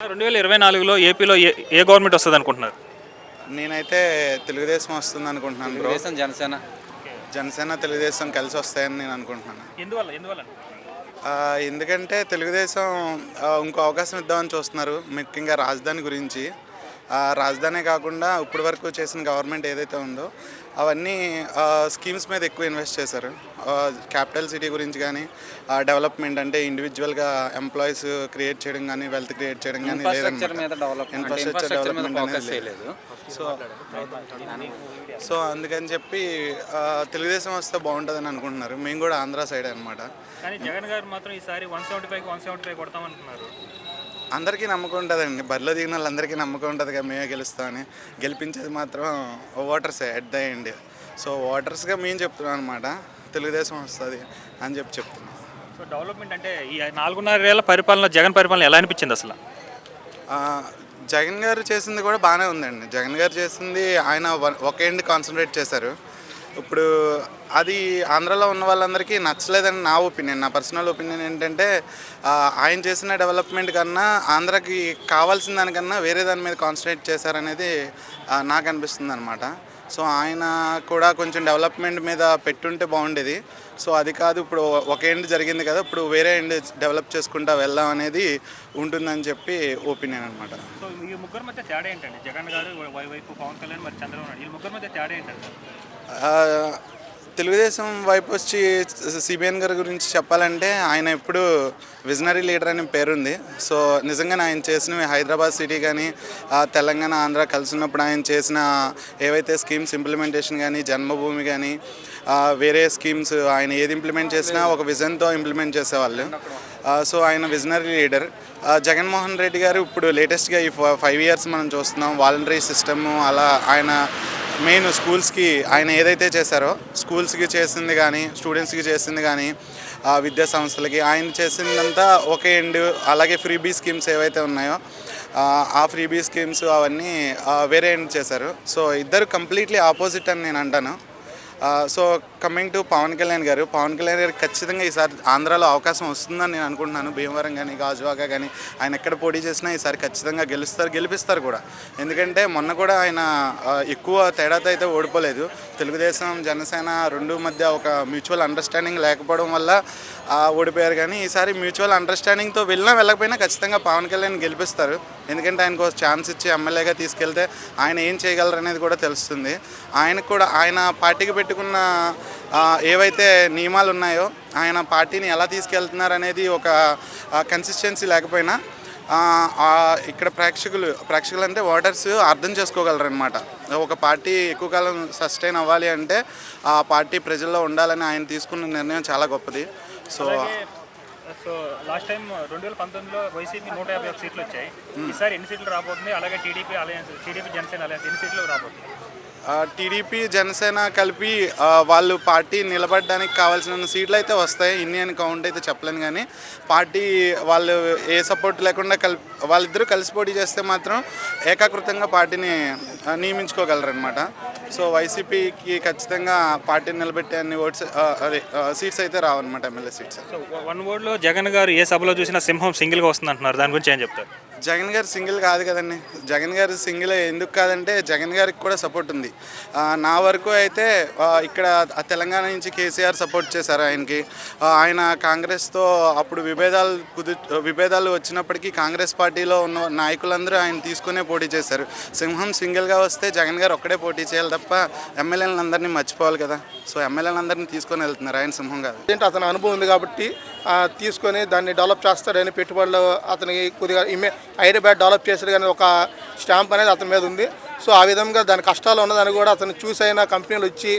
రెండు వేల ఇరవై నాలుగులో ఏపీలో ఏ ఏ గవర్నమెంట్ వస్తుంది అనుకుంటున్నారు? నేనైతే తెలుగుదేశం వస్తుంది అనుకుంటున్నాను బ్రో. తెలుగుదేశం జనసేన. జనసేన తెలుగుదేశం కలిసి వస్తాయని నేను అనుకుంటున్నాను. ఎందువల్ల ఎందువల్ల? ఆ, ఎందుకంటే తెలుగుదేశం ఆ, ఇంకో అవకాశం ఇద్దామని చూస్తున్నారు ముఖ్యంగా రాజధాని గురించి. ఆ, రాజధానే కాకుండా ఇప్పటి వరకు చేసిన గవర్నమెంట్ ఏదైతే ఉందో అవన్నీ ఆ, స్కీమ్స్ మీద ఎక్కువ ఇన్వెస్ట్ చేశారు. ఆ, క్యాపిటల్ సిటీ గురించి కానీ ఆ, డెవలప్మెంట్ అంటే ఇండివిజువల్గా ఎంప్లాయీస్ క్రియేట్ చేయడం కానీ వెల్త్ క్రియేట్ చేయడం కానీ ఇన్ఫ్రాస్ట్రక్చర్ మీద డెవలప్ ఇన్ఫ్రాస్ట్రక్చర్ ఇన్ఫ్రాస్ట్రక్చర్ మీద డెవలప్మెంట్ ఫోకస్ అనేది లేదు. చేయలేదు. సో సో అందుకని చెప్పి తెలుగుదేశం వస్తే బాగుంటుందని అనుకుంటున్నారు. మేము కూడా ఆంధ్ర సైడ్ అనమాట కానీ జగన్ గారు మాత్రం ఈసారి one seventy five one seventy five కొడతామంటున్నారు. అందరికీ నమ్మకం ఉంటుందండి. బరిలో దిగిన వాళ్ళందరికీ నమ్మకం ఉంటుంది కదా మేమే గెలుస్తామని. గెలిపించేది మాత్రం ఓటర్సే ఎట్ ద ఎండ్ సో ఓటర్స్గా మేము చెప్తున్నాం అనమాట తెలుగుదేశం వస్తుంది అని చెప్పి చెప్తున్నాం. సో డెవలప్మెంట్ అంటే ఈ నాలుగున్నర ఏళ్ళ పరిపాలన జగన్ పరిపాలన ఎలా అనిపించింది అసలు? జగన్ గారు చేసింది కూడా బాగానే ఉందండి. జగన్ గారు చేసింది ఆయన ఒక ఎండ్ కాన్సన్ట్రేట్ చేశారు. ఇప్పుడు అది ఆంధ్రాలో ఉన్న వాళ్ళందరికీ నచ్చలేదని నా ఒపీనియన్. నా పర్సనల్ ఒపీనియన్ ఏంటంటే ఆయన చేసిన డెవలప్మెంట్ కన్నా ఆంధ్రాకి కావాల్సిన దానికన్నా వేరే దాని మీద కాన్సన్ట్రేట్ చేశారనేది నాకు అనిపిస్తుంది అనమాట సో ఆయన కూడా కొంచెం డెవలప్మెంట్ మీద పెట్టుంటే బాగుండేది. సో అది కాదు ఇప్పుడు ఒక ఎండ్ జరిగింది కదా ఇప్పుడు వేరే ఎండ్ డెవలప్ చేసుకుంటా వెళ్దాం అనేది ఉంటుందని చెప్పి ఒపీనియన్ అనమాట సో ఈ ముగ్గురు మధ్య తేడా ఏంటండి? జగన్ గారు వై- వైపు పవన్ కళ్యాణ్ మరి చంద్రబాబు నాయుడు ఈ ముగ్గురు మధ్య తేడా ఏంటండి? తెలుగుదేశం వైపు వచ్చి సిబిఎన్ గారి గురించి చెప్పాలంటే ఆయన ఎప్పుడు విజనరీ లీడర్ అనే పేరుంది సో నిజంగానే ఆయన చేసిన హైదరాబాద్ సిటీ కానీ తెలంగాణ ఆంధ్ర కలిసి ఉన్నప్పుడు ఆయన చేసిన ఏవైతే స్కీమ్స్ ఇంప్లిమెంటేషన్ కానీ జన్మభూమి కానీ వేరే స్కీమ్స్ ఆయన ఏది ఇంప్లిమెంట్ చేసినా ఒక విజన్తో ఇంప్లిమెంట్ చేసేవాళ్ళు. సో ఆయన విజనరీ లీడర్. జగన్మోహన్ రెడ్డి గారు ఇప్పుడు లేటెస్ట్గా ఈ ఫైవ్ ఇయర్స్ మనం చూస్తున్నాం వాలంటరీ సిస్టమ్ అలా ఆయన మెయిన్ స్కూల్స్కి ఆయన ఏదైతే చేశారో స్కూల్స్కి చేసింది కానీ స్టూడెంట్స్కి చేసింది కానీ ఆ, విద్యా సంస్థలకి ఆయన చేసిందంతా ఒకే ఎండ్ అలాగే ఫ్రీబీ స్కీమ్స్ ఏవైతే ఉన్నాయో ఆ, ఫ్రీబీ స్కీమ్స్ అవన్నీ వేరే ఎండ్ చేశారు. సో ఇద్దరు కంప్లీట్లీ ఆపోజిట్ అని నేను అంటాను. So coming to Pawan Kalyan గారు పవన్ కళ్యాణ్ గారు ఖచ్చితంగా ఈసారి ఆంధ్రాలో అవకాశం వస్తుందని నేను అనుకుంటున్నాను. భీమవరం కానీ గాజువాక కానీ ఆయన ఎక్కడ పోటీ చేసినా ఈసారి ఖచ్చితంగా గెలుస్తారు గెలిపిస్తారు కూడా. ఎందుకంటే మొన్న కూడా ఆయన ఎక్కువ తేడాతో అయితే ఓడిపోలేదు. తెలుగుదేశం జనసేన రెండు మధ్య ఒక మ్యూచువల్ అండర్స్టాండింగ్ లేకపోవడం వల్ల ఓడిపోయారు. కానీ ఈసారి మ్యూచువల్ అండర్స్టాండింగ్తో వెళ్ళినా వెళ్ళకపోయినా ఖచ్చితంగా పవన్ కళ్యాణ్ గెలిపిస్తారు. ఎందుకంటే ఆయనకు ఒక ఛాన్స్ ఇచ్చి ఎమ్మెల్యేగా తీసుకెళ్తే ఆయన ఏం చేయగలరు అనేది కూడా తెలుస్తుంది. ఆయనకు కూడా ఆయన పార్టీకి పెట్టుకున్న ఏవైతే నియమాలు ఉన్నాయో ఆయన పార్టీని ఎలా తీసుకెళ్తున్నారు అనేది ఒక కన్సిస్టెన్సీ లేకపోయినా ఇక్కడ ప్రేక్షకులు ప్రేక్షకులు అంటే ఓటర్స్ అర్థం చేసుకోగలరనమాట ఒక పార్టీ ఎక్కువ కాలం సస్టైన్ అవ్వాలి అంటే ఆ పార్టీ ప్రజల్లో ఉండాలని ఆయన తీసుకున్న నిర్ణయం చాలా గొప్పది. సో సో లాస్ట్ టైం రెండు వేల పంతొమ్మిదిలో వైసీపీ నూట యాభై ఒక సీట్లు వచ్చాయి. ఈసారి ఎన్ని సీట్లు రాబోతుంది అలాగే TDP alliance TDP Janasena alliance ఎన్ని సీట్లు రాబోతుంది టీడీపీ జనసేన కలిపి వాళ్ళు పార్టీ నిలబడడానికి కావాల్సిన సీట్లు అయితే వస్తాయి. ఇన్ని అని కౌంట్ అయితే చెప్పలేను కానీ పార్టీ వాళ్ళు ఏ సపోర్ట్ లేకుండా కలిపి వాళ్ళిద్దరూ కలిసి పోటీ చేస్తే మాత్రం ఏకాకృతంగా పార్టీని నియమించుకోగలరు అనమాట సో వైసీపీకి ఖచ్చితంగా పార్టీని నిలబెట్టే అన్ని ఓట్స్ అదే సీట్స్ అయితే రావన్నమాట ఎమ్మెల్యే సీట్స్. వన్ వర్డ్లో జగన్ గారు ఏ సభలో చూసినా సింహం సింగిల్గా వస్తుంది అంటున్నారు దాని గురించి ఏం చెప్తారు? జగన్ గారు సింగిల్ కాదు కదండి. జగన్ గారు సింగిల్ ఎందుకు కాదంటే జగన్ గారికి కూడా సపోర్ట్ ఉంది. నా వరకు అయితే ఇక్కడ తెలంగాణ నుంచి కేసీఆర్ సపోర్ట్ చేశారు ఆయనకి. ఆయన కాంగ్రెస్తో అప్పుడు విభేదాలు కుదు విభేదాలు వచ్చినప్పటికీ కాంగ్రెస్ పార్టీలో ఉన్న నాయకులందరూ ఆయన తీసుకునే పోటీ చేశారు. సింహం సింగిల్గా వస్తే జగన్ గారు ఒక్కడే పోటీ చేయాలి తప్ప ఎమ్మెల్యేలందరినీ మర్చిపోవాలి కదా. సో ఎమ్మెల్యేలందరినీ తీసుకొని వెళ్తున్నారు ఆయన సింహం కాదు ఏంటంటే అతని అనుభవం ఉంది కాబట్టి తీసుకొని దాన్ని డెవలప్ చేస్తాడని పెట్టుబడులు అతనికి కొద్దిగా ఇమే హైదరాబాద్ డెవలప్ చేశాడు కానీ ఒక స్టాంప్ అనేది అతని మీద ఉంది. సో ఆ విధంగా దాని కష్టాలు ఉన్నదని కూడా అతను చూసైనా కంపెనీలు వచ్చి